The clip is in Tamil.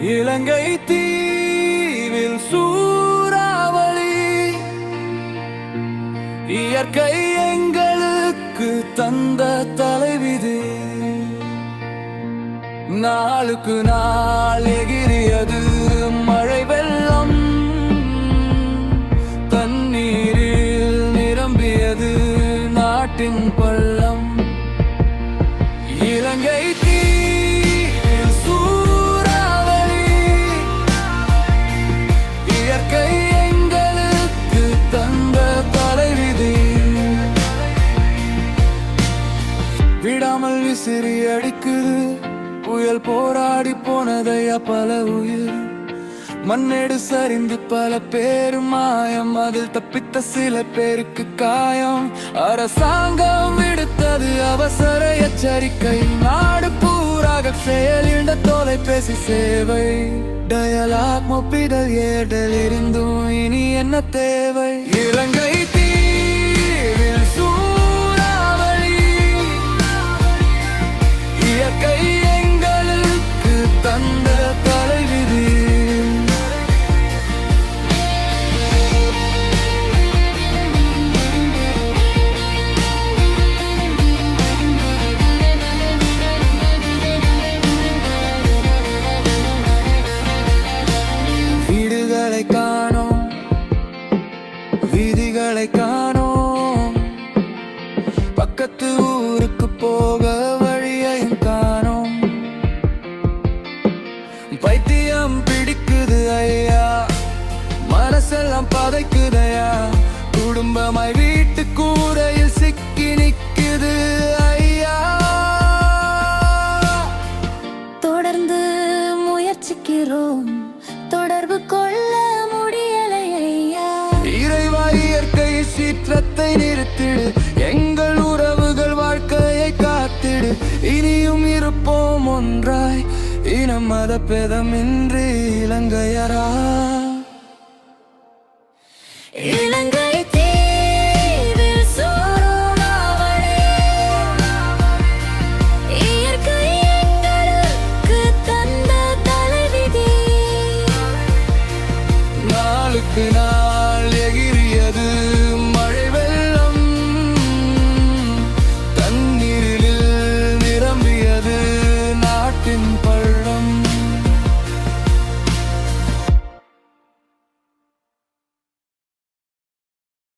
இலங்கை தீவில் சூறாவளி. இயற்கை எங்களுக்கு தந்த தலைவிதி. நாளுக்கு நாள் எகிரியது மழை வெள்ளம். தண்ணீரில் நிரம்பியது நாட்டின் பள்ளம். விடாமல் விசிறி அடிக்குது. புயல் போராடி போனதையா பல உயிர். மண்ணெடு சரிந்து பல பேரு மாயம். அதில் தப்பித்த சில பேருக்கு காயம். அரசாங்கம் விடுத்தது அவசர எச்சரிக்கை. நாடு பூராக செயலிழந்த தொலைபேசி சேவை. டயலாக் மொப்பிடல் ஏடல் இருந்தும் இனி என்ன தேவை? இலங்கை மனசெல்லாம் பதைக்குதையா? குடும்பமாய் வீட்டு கூரையில் சிக்கி நிக்குது ஐயா. தொடர்ந்து முயற்சிக்கிறோம். தொடர்பு கொள்ள முடியலை ஐயா. இறைவா இயற்கை சீற்றத்தை நிறுத்திடு. எங்கள் உறவுகள் வாழ்க்கையை காத்திடு. இனியும் இருப்போம் ஒன்றாய். இனம் மத பேதமின்றி இலங்கையரா.